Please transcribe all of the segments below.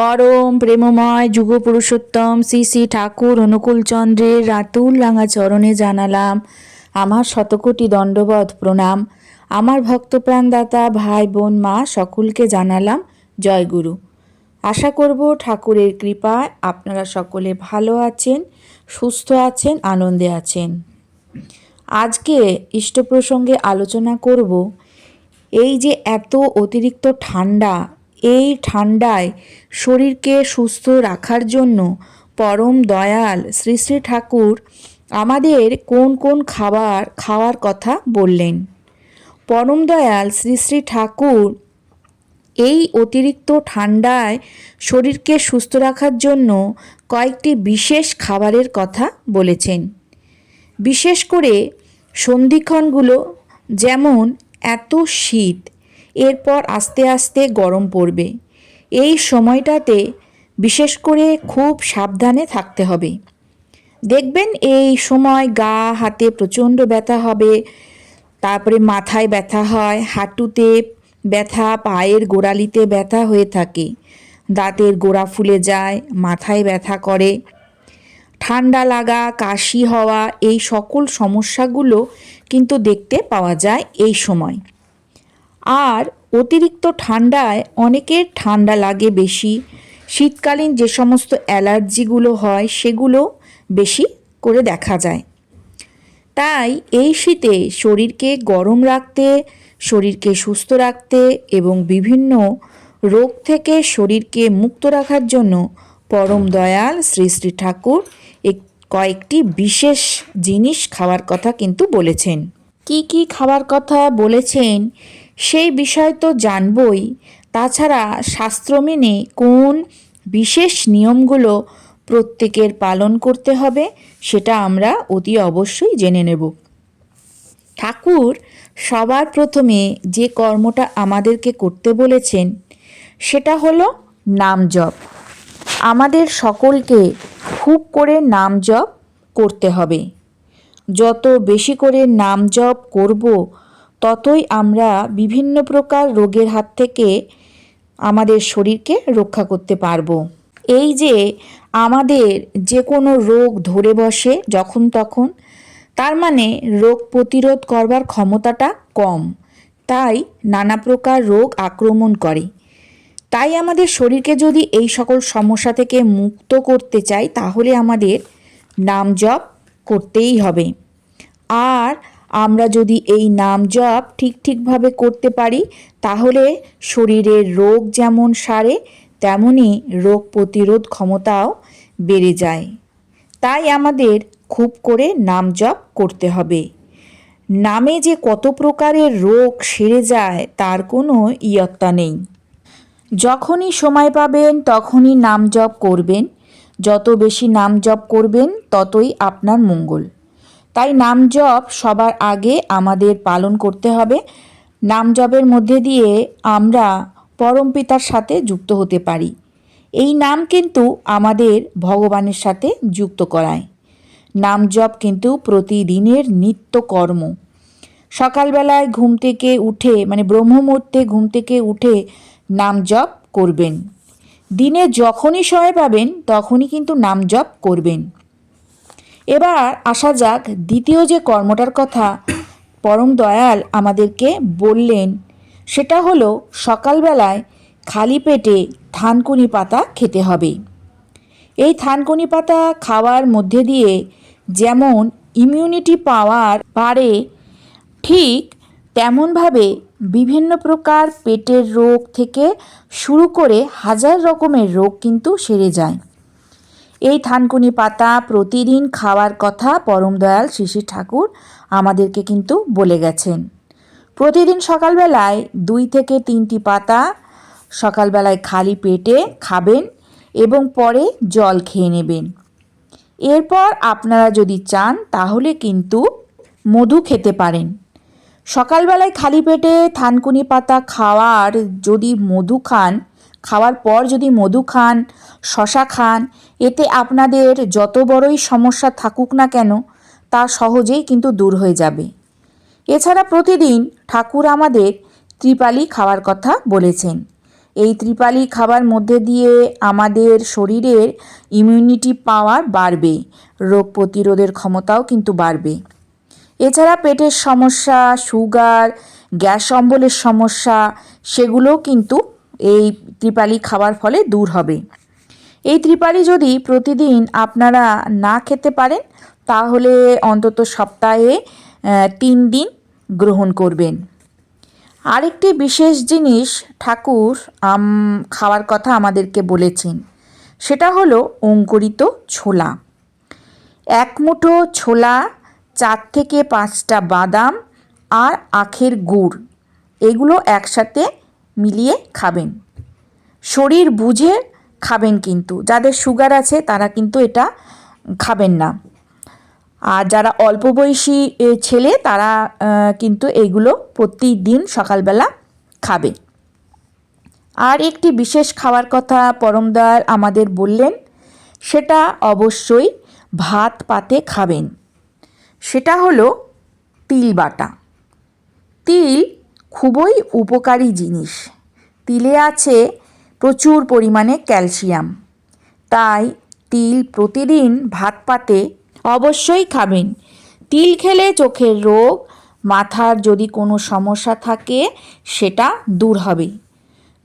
পরম প্রেমময় যুগ পুরুষোত্তম শ্রী শ্রী ঠাকুর অনুকূলচন্দ্রের রাতুল রাঙা চরণে জানালাম। আমার শতকোটি দণ্ডবধ প্রণাম। আমার ভক্তপ্রাণদাতা, ভাই, বোন, মা সকলকে জানালাম, জয় গুরু। আশা করব ঠাকুরের কৃপায় আপনারা সকলে ভালো আছেন, সুস্থ আছেন, আনন্দে আছেন। আজকে ইষ্ট প্রসঙ্গে আলোচনা করব এই যে এত অতিরিক্ত ঠান্ডা এই ঠান্ডায় শরীরকে সুস্থ রাখার জন্য পরম দয়াল শ্রী শ্রী ঠাকুর আমাদের কোন কোন খাবার খাওয়ার কথা বললেন। পরম দয়াল শ্রী শ্রী ঠাকুর এই অতিরিক্ত ঠান্ডায় শরীরকে সুস্থ রাখার জন্য কয়েকটি বিশেষ খাবারের কথা বলেছেন। বিশেষ করে সন্ধিক্ষণগুলো যেমন এত শীত এরপর আস্তে আস্তে গরম পড়বে। এই সময়টাতে বিশেষ করে খুব সাবধানে থাকতে হবে। দেখবেন এই সময় গা, হাতে প্রচণ্ড ব্যথা হবে, তারপরে মাথায় ব্যথা হয়, হাঁটুতে ব্যথা, পায়ের গোড়ালিতে ব্যথা হয়ে থাকে, দাঁতের গোড়া ফুলে যায়, মাথায় ব্যথা করে, ঠান্ডা লাগা, কাশি হওয়া, এই সকল সমস্যাগুলো কিন্তু দেখতে পাওয়া যায় এই সময়। আর অতিরিক্ত ঠান্ডায় অনেকের ঠান্ডা লাগে বেশি। শীতকালীন যে সমস্ত অ্যালার্জিগুলো হয়, সেগুলো বেশি করে দেখা যায়। তাই এই শীতে শরীরকে গরম রাখতে, শরীরকে সুস্থ রাখতে এবং বিভিন্ন রোগ থেকে শরীরকে মুক্ত রাখার জন্য পরম দয়াল শ্রী শ্রী ঠাকুর এক কয়েকটি বিশেষ জিনিস খাওয়ার কথা কিন্তু বলেছেন। কি কি খাবার কথা বলেছেন? সেই বিষয় তো জানবই। তাছাড়া শাস্ত্র মেনে কোন বিশেষ নিয়মগুলো প্রত্যেকের পালন করতে হবে, সেটা আমরা অতি অবশ্যই জেনে নেব। ঠাকুর সবার প্রথমে যে কর্মটা আমাদেরকে করতে বলেছেন, সেটা হলো নাম জপ। আমাদের সকলকে খুব করে নাম জপ করতে হবে। যত বেশি করে নাম জপ করব ততই আমরা বিভিন্ন প্রকার রোগের হাত থেকে আমাদের শরীরকে রক্ষা করতে পারব। এই যে আমাদের যে কোনো রোগ ধরে বসে যখন তখন, তার মানে রোগ প্রতিরোধ করবার ক্ষমতাটা কম। তাই নানা প্রকার রোগ আক্রমণ করে। তাই আমাদের শরীরকে যদি এই সকল সমস্যা থেকে মুক্ত করতে চাই, তাহলে আমাদের নাম জপ করতেই হবে। আর আমরা যদি এই নাম জপ ঠিক ঠিকভাবে করতে পারি, তাহলে শরীরের রোগ যেমন সারে তেমনই রোগ প্রতিরোধ ক্ষমতাও বেড়ে যায়। তাই আমাদের খুব করে নাম জপ করতে হবে। নামে যে কত প্রকারের রোগ সেরে যায়, তার কোনো ইয়ত্তা নেই। যখনই সময় পাবেন, তখনই নাম জপ করবেন। যত বেশি নাম জপ করবেন, ততই আপনার মঙ্গল। তাই নাম জপ সবার আগে আমাদের পালন করতে হবে। নাম জপের মধ্যে দিয়ে আমরা পরম পিতার সাথে যুক্ত হতে পারি। এই নাম কিন্তু আমাদের ভগবানের সাথে যুক্ত করায়। নাম জপ কিন্তু প্রতিদিনের নিত্য কর্ম। সকালবেলায় ঘুম থেকে উঠে মানে ব্রহ্ম মুহূর্তে ঘুম থেকে উঠে নাম জপ করবেন। দিনে যখনই সময় পাবেন, তখনই কিন্তু নাম জপ করবেন। এবার আসা যাক দ্বিতীয় যে কর্মটার কথা পরম দয়াল আমাদেরকে বললেন। সেটা হলো সকালবেলায় খালি পেটে থানকুনি পাতা খেতে হবে। এই থানকুনি পাতা খাওয়ার মধ্যে দিয়ে যেমন ইমিউনিটি পাওয়ার বাড়ে, ঠিক তেমনভাবে বিভিন্ন প্রকার পেটের রোগ থেকে শুরু করে হাজার রকমের রোগ কিন্তু সেরে যায়। এই থানকুনি পাতা প্রতিদিন খাওয়ার কথা পরম দয়াল শিশির ঠাকুর আমাদেরকে কিন্তু বলে গেছেন। প্রতিদিন সকালবেলায় দুই থেকে তিনটি পাতা সকালবেলায় খালি পেটে খাবেন এবং পরে জল খেয়ে নেবেন। এরপর আপনারা যদি চান তাহলে কিন্তু মধু খেতে পারেন। সকালবেলায় খালি পেটে থানকুনি পাতা খাওয়ার যদি মধু খান খাওয়ার পর যদি মধু খান, শশা খান, এতে আপনাদের যত বড়ই সমস্যা থাকুক না কেন, তা সহজেই কিন্তু দূর হয়ে যাবে। এছাড়া প্রতিদিন ঠাকুর আমাদের ত্রিপালি খাওয়ার কথা বলেছেন। এই ত্রিপালি খাবার মধ্যে দিয়ে আমাদের শরীরের ইমিউনিটি পাওয়ার বাড়বে, রোগ প্রতিরোধের ক্ষমতাও কিন্তু বাড়বে। এছাড়া পেটের সমস্যা সুগার গ্যাস অম্বলের সমস্যা, সেগুলোও কিন্তু এই ত্রিপালি খাওয়ার ফলে দূর হবে। এই ত্রিপালি যদি প্রতিদিন আপনারা না খেতে পারেন, তাহলে অন্তত সপ্তাহে তিন দিন গ্রহণ করবেন। আরেকটি বিশেষ জিনিস ঠাকুর আম খাওয়ার কথা আমাদেরকে বলেছেন, সেটা হলো অঙ্কুরিত ছোলা। এক মুঠো ছোলা, চার থেকে পাঁচটা বাদাম আর আখের গুড়, এগুলো একসাথে মিলিয়ে খাবেন। শরীর বুঝে খাবেন কিন্তু। যাদের সুগার আছে, তারা কিন্তু এটা খাবেন না। আর যারা অল্প বয়সী ছেলে, তারা কিন্তু এইগুলো প্রতিদিন সকালবেলা খাবে। আর একটি বিশেষ খাওয়ার কথা পরমদয়াল আমাদের বললেন, সেটা অবশ্যই ভাত পাতে খাবেন। সেটা হলো তিল বাটা। তিল খুবই উপকারী জিনিস। তিলে আছে প্রচুর পরিমাণে ক্যালসিয়াম। তাই তিল প্রতিদিন ভাত পাতে অবশ্যই খাবেন। তিল খেলে চোখের রোগ, মাথার যদি কোনো সমস্যা থাকে, সেটা দূর হবে।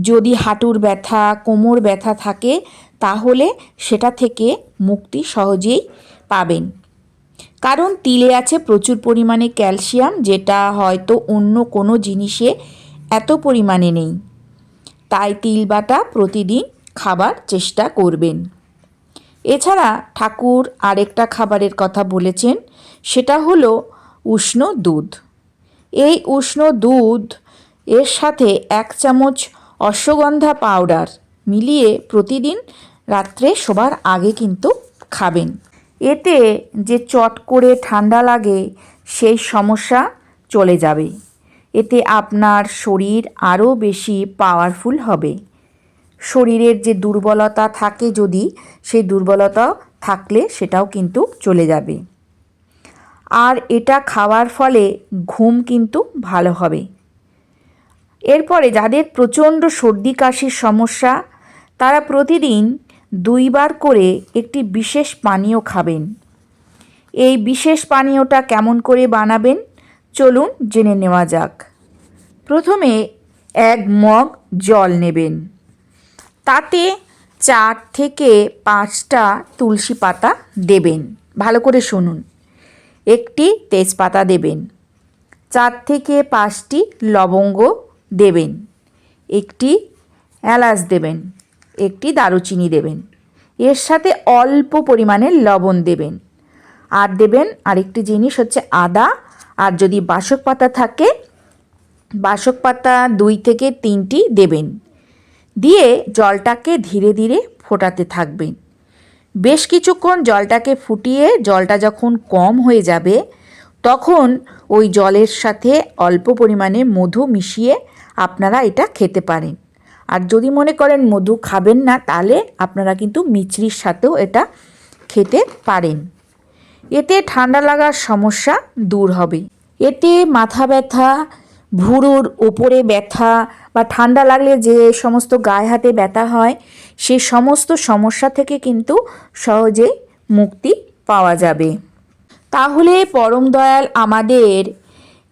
যদি হাঁটুর ব্যথা, কোমর ব্যথা থাকে, তাহলে সেটা থেকে মুক্তি সহজেই পাবেন। কারণ তিলে আছে প্রচুর পরিমাণে ক্যালসিয়াম, যেটা হয়তো অন্য কোনো জিনিসে এত পরিমাণে নেই। তাই তিল বাটা প্রতিদিন খাবার চেষ্টা করবেন। এছাড়া ঠাকুর আরেকটা খাবারের কথা বলেছেন, সেটা হলো উষ্ণ দুধ। এই উষ্ণ দুধ এর সাথে এক চামচ অশ্বগন্ধা পাউডার মিলিয়ে প্রতিদিন রাত্রে শোবার আগে কিন্তু খাবেন। এতে যে চট করে ঠান্ডা লাগে, সেই সমস্যা চলে যাবে। এতে আপনার শরীর আরও বেশি পাওয়ারফুল হবে। শরীরের যে দুর্বলতা থাকে যদি, সেই দুর্বলতা থাকলে সেটাও কিন্তু চলে যাবে। আর এটা খাওয়ার ফলে ঘুম কিন্তু ভালো হবে। এরপরে যাদের প্রচণ্ড সর্দি কাশির সমস্যা, তারা প্রতিদিন দুইবার করে একটি বিশেষ পানীয় খাবেন। এই বিশেষ পানীয়টা কেমন করে বানাবেন? চলুন জেনে নেওয়া যাক। প্রথমে এক মগ জল নেবেন। তাতে চার থেকে পাঁচটা তুলসী পাতা দেবেন। ভালো করে শুনুন। একটি তেজপাতা দেবেন। চার থেকে পাঁচটি লবঙ্গ দেবেন। একটি এলাচ দেবেন। একটি দারুচিনি দেবেন। এর সাথে অল্প পরিমাণে লবণ দেবেন। আর দেবেন আরেকটি জিনিস হচ্ছে আদা। আর যদি বাসক পাতা থাকে, বাসক পাতা দুই থেকে তিনটি দেবেন। দিয়ে জলটাকে ধীরে ধীরে ফোটাতে থাকবেন। বেশ কিছুক্ষণ জলটাকে ফুটিয়ে জলটা যখন কম হয়ে যাবে, তখন ওই জলের সাথে অল্প পরিমাণে মধু মিশিয়ে আপনারা এটা খেতে পারেন। আর যদি মনে করেন মধু খাবেন না, তাহলে আপনারা কিন্তু মিচড়ির সাথেও এটা খেতে পারেন। এতে ঠান্ডা লাগার সমস্যা দূর হবে। এতে মাথা ব্যথা ভুরুর ওপরে ব্যথা বা ঠান্ডা লাগলে যে সমস্ত গায়ে হাতে ব্যথা হয়, সে সমস্ত সমস্যা থেকে কিন্তু সহজেই মুক্তি পাওয়া যাবে। তাহলে পরম দয়াল আমাদের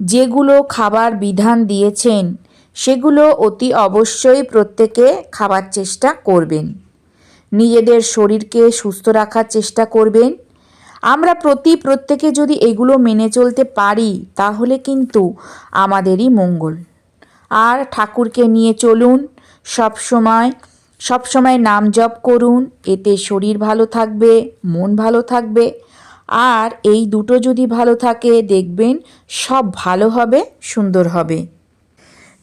যেগুলো খাবার বিধান দিয়েছেন সেগুলো অতি অবশ্যই প্রত্যেকে খাবার চেষ্টা করবেন। নিজেদের শরীরকে সুস্থ রাখার চেষ্টা করবেন। আমরা প্রতি প্রত্যেকে যদি এগুলো মেনে চলতে পারি, তাহলে কিন্তু আমাদেরই মঙ্গল। আর ঠাকুরকে নিয়ে চলুন, সব সময় সব সময় নাম জপ করুন, এতে শরীর ভালো থাকবে, মন ভালো থাকবে। আর এই দুটো যদি ভালো থাকে, দেখবেন সব ভালো হবে, সুন্দর হবে।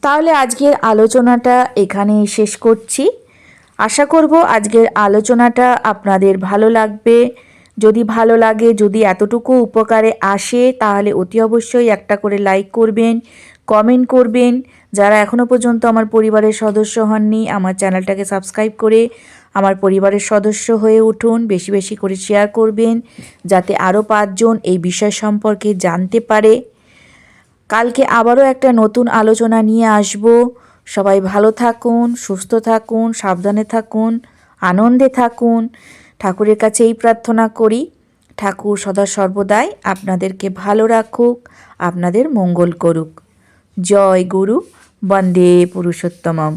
তাহলে আজকের আলোচনাটা এখানেই শেষ করছি। আশা করব আজকের আলোচনাটা আপনাদের ভালো লাগবে। যদি ভালো লাগে, যদি এতটুকু উপকারে আসে, তাহলে অতি অবশ্যই একটা করে লাইক করবেন, কমেন্ট করবেন। যারা এখনও পর্যন্ত আমার পরিবারের সদস্য হননি, আমার চ্যানেলটাকে সাবস্ক্রাইব করে আমার পরিবারের সদস্য হয়ে উঠুন, বেশি বেশি করে শেয়ার করবেন, যাতে আরও পাঁচজন এই বিষয় সম্পর্কে জানতে পারে। কালকে আবারও একটা নতুন আলোচনা নিয়ে আসব। সবাই ভালো থাকুন, সুস্থ থাকুন, সাবধানে থাকুন, আনন্দে থাকুন। ঠাকুরের কাছে এই প্রার্থনা করি, ঠাকুর সদা সর্বদাই আপনাদেরকে ভালো রাখুক, আপনাদের মঙ্গল করুক। জয় গুরু, বন্দে পুরুষোত্তমম।